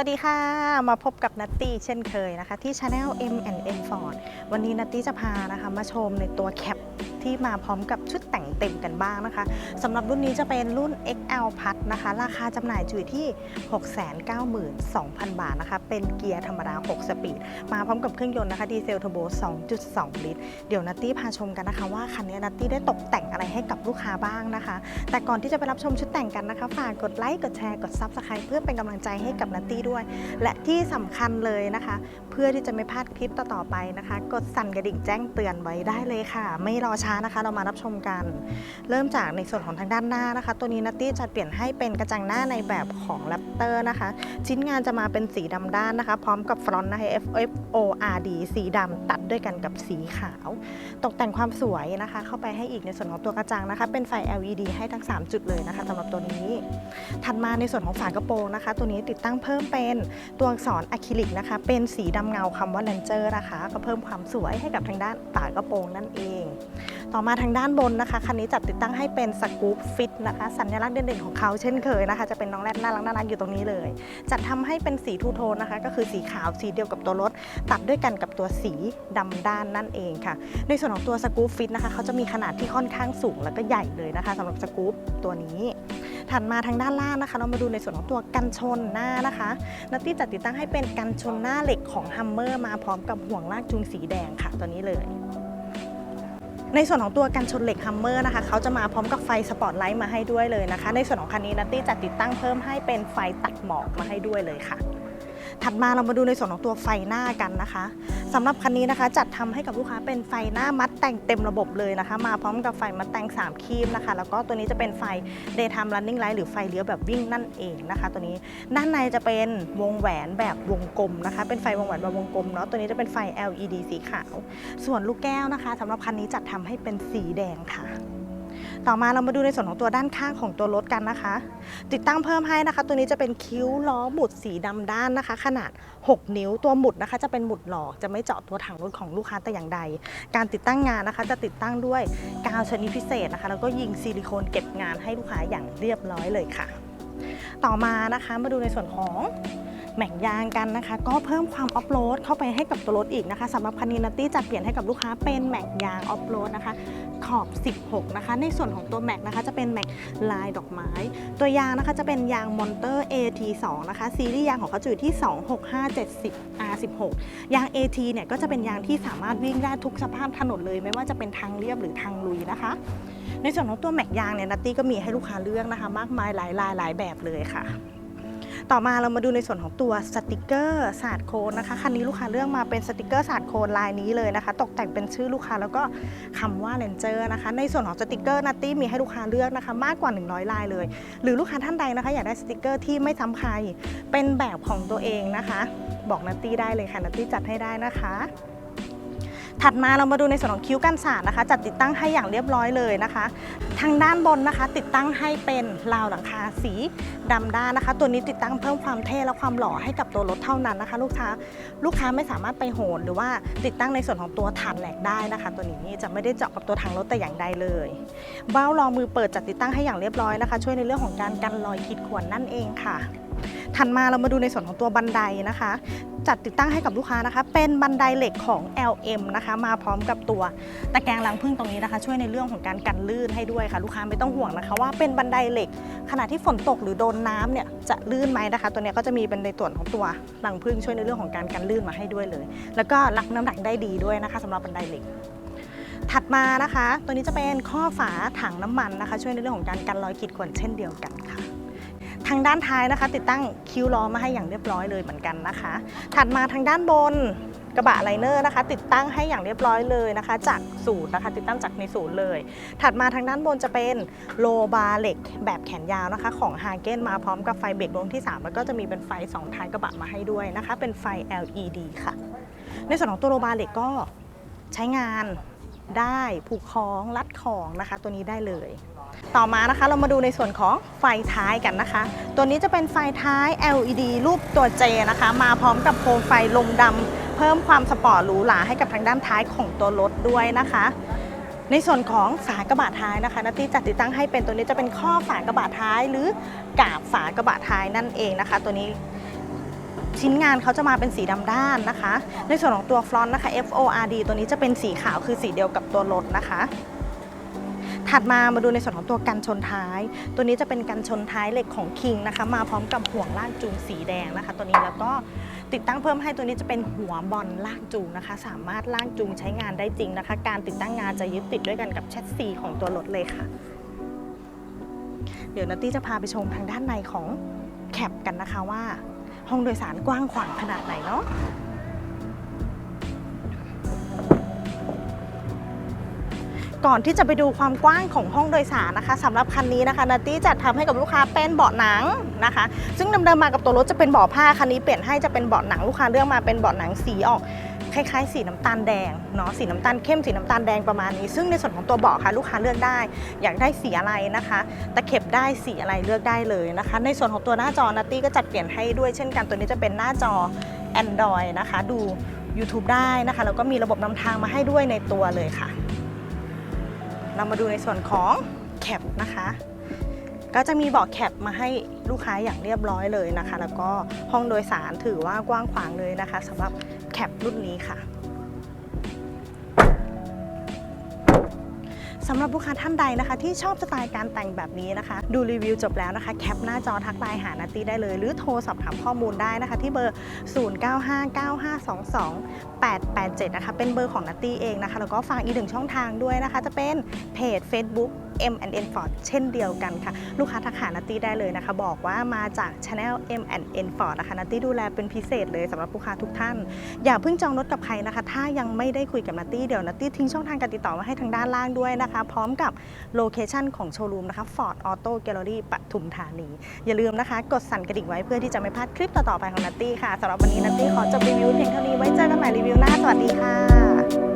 วัสดีค่ะ มาพบกับนัตตี้เช่นเคยนะคะ ที่ Channel M&N Ford วันนี้นัตตี้จะพานะคะ มาชมในตัวแคป ที่มาพร้อมกับชุดแต่งเต็มกันบ้างนะคะสำหรับรุ่นนี้จะเป็นรุ่น XL พัดนะคะ ราคาจำหน่ายอยู่ที่ 692,000 บาทนะคะ เป็นเกียร์ธรรมดา 6 สปีด มาพร้อมกับเครื่องยนต์นะคะดีเซลเทอร์โบ 2.2 ลิตร เดี๋ยวนัตตี้พาชมกันนะคะ ว่าคันนี้นัตตี้ได้ตกแต่งอะไรให้กับลูกค้าบ้างนะคะ แต่ก่อนที่จะไปรับชมชุดแต่งกันนะคะ ฝากกดไลค์ กดแชร์ กด Subscribe เพื่อเป็นกำลังใจให้กับนัตตี้ด้วย และที่สำคัญเลยนะคะ เพื่อที่จะไม่พลาดคลิปต่อๆไปนะคะ กดสั่นกระดิ่งแจ้งเตือนไว้ได้เลยค่ะ ไม่รอช้านะคะ เรามารับชมกัน เริ่มจากในส่วนของทางด้านหน้านะคะ ตัวนี้นัตตี้จะเปลี่ยนให้เป็นกระจังหน้าในแบบของแรปเตอร์นะคะ ชิ้นงานจะมาเป็นสีดำด้านนะคะ พร้อมกับฟรอนต์นะคะ F F O R D สีดำตัดด้วยกันกับสีขาว ตกแต่งความสวยนะคะ เข้าไปให้อีกในส่วนของตัวกระจังนะคะ เป็นไฟ LED ให้ทั้ง 3 จุดเลยนะคะสำหรับตัวนี้ ถัดมาในส่วนของฝากระโปรงนะคะ ตัวนี้ติดตั้งเพิ่มเป็นตัวอักษรอะคริลิกนะคะ เป็นสีดำเงาคำว่า Ranger นะคะ ก็เพิ่มความสวยให้กับทางด้านฝากระโปรงนั่นเอง ต่อมาทางด้านบนนะคะ คันนี้จัดติดตั้งให้เป็นสกู๊ปฟิตนะคะ สัญลักษณ์เด่นๆของเขาเช่นเคยนะคะ จะเป็นน้องแรดน่ารักน่ารักอยู่ตรงนี้เลย จัดทำให้เป็นสีทูโทนนะคะ ก็คือสีขาวสีเดียวกับตัวรถ ตัดด้วยกันกับตัวสีดำด้านนั่นเองค่ะ ในส่วนของตัวสกู๊ปฟิตนะคะเขาจะมีขนาดที่ค่อนข้างสูงแล้วก็ใหญ่เลยนะคะสำหรับสกู๊ปตัวนี้ถัดมาทางด้านล่างนะคะ เรามาดูในส่วนของตัวกันชนหน้านะคะนัตตี้จัดติดตั้งให้เป็นกันชนหน้าเหล็กของฮัมเมอร์มาพร้อมกับห่วงลากจูงสีแดงค่ะตัวนี้เลย ในส่วนของตัวกันชนเหล็กฮัมเมอร์นะคะเขาจะมาพร้อมกับไฟสปอตไลท์มาให้ด้วยเลยนะคะ ในส่วนของคันนี้นัตตี้จะติดตั้งเพิ่มให้เป็นไฟตัดหมอกมาให้ด้วยเลยค่ะ ถัดมาเรามาดูในส่วนของตัวไฟหน้ากันนะคะสำหรับคันนี้นะคะ จัดทำให้กับลูกค้าเป็นไฟหน้ามัดแต่งเต็มระบบเลยนะคะ มาพร้อมกับไฟมัดแต่ง 3 คีบนะคะ แล้วก็ตัวนี้จะเป็นไฟ daytime running light หรือไฟเลี้ยวแบบวิ่งนั่นเองนะคะ ตัวนี้ด้านในจะเป็นวงแหวนแบบวงกลมนะคะ เป็นไฟวงแหวนแบบวงกลมเนาะตัวนี้จะเป็นไฟ LED สีขาว ส่วนลูกแก้วนะคะสำหรับคันนี้จัดทำให้เป็นสีแดงค่ะ ต่อมาเรามาดูในส่วนของตัวด้านข้างของตัวรถกันนะคะ ติดตั้งเพิ่มให้นะคะ ตัวนี้จะเป็นคิ้วล้อหมุดสีดำด้านนะคะ ขนาด 6 นิ้วตัวหมุดนะคะ จะเป็นหมุดหลอกจะไม่เจาะตัวถังรถของลูกค้าแต่อย่างใด การติดตั้งงานนะคะ จะติดตั้งด้วยกาวชนิดพิเศษนะคะ แล้วก็ยิงซิลิโคนเก็บงานให้ลูกค้าอย่างเรียบร้อยเลยค่ะ ต่อมานะคะมาดูในส่วนของ แม็กยางกันนะคะ ก็เพิ่มความออฟโรดเข้าไปให้กับตัวรถอีกนะคะสำหรับคันนี้นัตตี้จัดเปลี่ยนให้กับลูกค้าเป็นแม็กยางออฟโรดนะคะขอบ 16 นะคะ ในส่วนของตัวแม็กนะคะจะเป็นแม็กลายดอกไม้ ตัวยางนะคะจะเป็นยางมอนเตอร์ AT2 นะคะ ซีรีส์ยางของเขาจะอยู่ที่ 26570 R16 ยาง AT เนี่ยก็จะเป็นยางที่สามารถวิ่งได้ทุกสภาพถนนเลย ไม่ว่าจะเป็นทางเรียบหรือทางลุยนะคะ ในส่วนของตัวแม็กยางเนี่ยนัตตี้ก็มีให้ลูกค้าเลือกนะคะ มากมายหลายลายหลายแบบเลยค่ะ ต่อมาเรามาดูในส่วนของตัวสติกเกอร์ศาสตร์โคนนะคะคันนี้ลูกค้าเลือกมาเป็นสติกเกอร์ศาสตร์โคนลายนี้เลยนะคะ ตกแต่งเป็นชื่อลูกค้าแล้วก็คำว่าเลนเจอร์นะคะ ในส่วนของสติกเกอร์นัตตี้มีให้ลูกค้าเลือกนะคะ มากกว่า 100 ลายเลย หรือลูกค้าท่านใดนะคะอยากได้สติกเกอร์ที่ไม่ซ้ำใครเป็นแบบของตัวเองนะคะ บอกนัตตี้ได้เลยค่ะนัตตี้จัดให้ได้นะคะ ถัดมาเรามาดูในส่วนของคิ้วกันศาสตร์นะคะ จัดติดตั้งให้อย่างเรียบร้อยเลยนะคะ ทางด้านบนนะคะ ติดตั้งให้เป็นราวหลังคาสีดำด้านนะคะ ตัวนี้ติดตั้งเพิ่มความเท่และความหล่อให้กับตัวรถเท่านั้นนะคะ ลูกค้าลูกค้าไม่สามารถไปโหนหรือว่าติดตั้งในส่วนของตัวฐานแหลกได้นะคะ ตัวนี้จะไม่ได้เจาะกับตัวถังรถแต่อย่างใดเลย เบ้ารองมือเปิดจัดติดตั้งให้อย่างเรียบร้อยนะคะ ช่วยในเรื่องของการกันรอยขีดข่วนนั่นเองค่ะ ถัดมาเรามาดูในส่วนของตัวบันไดนะคะ จัดติดตั้งให้กับลูกค้านะคะ เป็นบันไดเหล็กของ LM นะคะ มาพร้อมกับตัวตะแกรงล้างพึ่งตรงนี้นะคะ ช่วยในเรื่องของการกันลื่นให้ด้วยค่ะ ลูกค้าไม่ต้องห่วงนะคะ ว่าเป็นบันไดเหล็กขณะที่ฝนตกหรือโดนน้ำเนี่ยจะลื่นไหมนะคะ ตัวนี้ก็จะมีเป็นในส่วนของตัวรังพึ่งช่วยในเรื่องของการกันลื่นมาให้ด้วยเลย แล้วก็รับน้ำหนักได้ดีด้วยนะคะสำหรับบันไดเหล็กถัดมานะคะ ตัวนี้จะเป็นข้อฝาถังน้ำมันนะคะ ช่วยในเรื่องของการกันรอยขีดข่วนเช่นเดียวกันค่ะ ทางด้านท้ายนะคะ ติดตั้งคิ้วล้อมาให้อย่างเรียบร้อยเลยเหมือนกันนะคะ ถัดมาทางด้านบนกระบะไลเนอร์นะคะ ติดตั้งให้อย่างเรียบร้อยเลยนะคะ จากศูนย์นะคะ ติดตั้งจากในศูนย์เลย ถัดมาทางด้านบนจะเป็นโลบาร์เหล็กแบบแขนยาวนะคะ ของฮาเกนมาพร้อมกับไฟเบรกดวงที่ 3 แล้วก็จะมีเป็นไฟ 2ท้ายกระบะมาให้ด้วยนะคะ เป็นไฟ LED ค่ะ ในส่วนของตัวโลบาร์เหล็กก็ใช้งาน ได้ผูกคล้องรัดของนะคะ ตัวนี้ได้เลย ต่อมานะคะเรามาดูในส่วนของไฟท้ายกันนะคะ ตัวนี้จะเป็นไฟท้าย LED รูปตัว J นะคะ มาพร้อมกับโคมไฟลมดำเพิ่มความสปอร์ตหรูหราให้กับทางด้านท้ายของตัวรถด้วยนะคะในส่วนของฝากระบะท้ายนะคะนัตตี้จัดติดตั้งให้เป็นตัวนี้จะเป็นข้อฝากระบะท้ายหรือกาบฝากระบะท้ายนั่นเองนะคะ ตัวนี้ ชิ้นงานเขาจะมาเป็นสีดำด้านนะคะ ในส่วนของตัวฟรอนต์นะคะ F O R D ตัวนี้จะเป็นสีขาวคือสีเดียวกับตัวรถนะคะ ถัดมามาดูในส่วนของตัวกันชนท้าย ตัวนี้จะเป็นกันชนท้ายเหล็กของคิงนะคะ มาพร้อมกับห่วงลากจูงสีแดงนะคะ ตัวนี้แล้วก็ติดตั้งเพิ่มให้ตัวนี้จะเป็นหัวบอลลากจูงนะคะ สามารถลากจูงใช้งานได้จริงนะคะ การติดตั้งงานจะยึดติดด้วยกันกับแชสซีของตัวรถเลยค่ะ เดี๋ยวนัตตี้จะพาไปชมทางด้านในของแคปกันนะคะว่า ห้องโดยสารกว้างขวางขนาดไหนเนาะก่อนที่จะไปดูความกว้างของห้องโดยสารนะคะสำหรับคันนี้นะคะนัตตี้จัดทำให้กับลูกค้าเป็นเบาะหนังนะคะ ซึ่งเดิมๆมากับตัวรถจะเป็นเบาะผ้าคันนี้เปลี่ยนให้จะเป็นเบาะหนังลูกค้าเลือกมาเป็นเบาะหนังสีออก คล้ายๆ สีน้ำตาลแดงเนาะสีน้ำตาลเข้มสีน้ำตาลแดงประมาณนี้ ซึ่งในส่วนของตัวเบาะค่ะลูกค้าเลือกได้ อยากได้สีอะไรนะคะตะเข็บได้สีอะไรเลือกได้เลยนะคะ ในส่วนของตัวหน้าจอนัตตี้ก็จัดเปลี่ยนให้ด้วยเช่นกันตัวนี้จะเป็นหน้าจอ Android นะคะ ดู YouTube ได้นะคะแล้วก็มีระบบนำทางมาให้ด้วยในตัวเลยค่ะ เรามาดูในส่วนของแคปนะคะ ก็จะมีเบาะแคปมาให้ลูกค้าอย่างเรียบร้อยเลยนะคะ แล้วก็ห้องโดยสารถือว่ากว้างขวางเลยนะคะสำหรับ แคปรุ่นนี้ค่ะ สำหรับลูกค้าท่านใดนะคะ ที่ชอบสไตล์การแต่งแบบนี้นะคะ ดูรีวิวจบแล้วนะคะแคปหน้าจอทักไลน์หานัตตี้ได้เลย หรือโทรสอบถามข้อมูลได้นะคะ ที่เบอร์ 0959522887 นะคะ เป็นเบอร์ของนัตตี้เองนะคะ แล้วก็ฝากอีกหนึ่งช่องทางด้วยนะคะ จะเป็นเพจ Facebook M&N Ford เช่นเดียวกันค่ะ ลูกค้าทักหานัตตี้ได้เลยนะคะ บอกว่ามาจาก Channel M&N Ford นะคะนัตตี้ดูแลเป็นพิเศษเลยสำหรับลูกค้าทุกท่าน อย่าเพิ่งจองรถกับใครนะคะ ถ้ายังไม่ได้คุยกับนัตตี้เดี๋ยวนัตตี้ทิ้งช่องทางการติดต่อมาให้ทางด้านล่างด้วยนะคะนะคะพร้อมกับโลเคชันของโชว์รูมนะคะ Ford Auto Gallery ปทุมธานี อย่าลืมนะคะ กดสั่นกระดิ่งไว้เพื่อที่จะไม่พลาดคลิปต่อๆไปของนัตตี้ค่ะสำหรับวันนี้นัตตี้ขอจบรีวิวเพียงเท่านี้ไว้เจอกันใหม่รีวิวหน้าสวัสดีค่ะ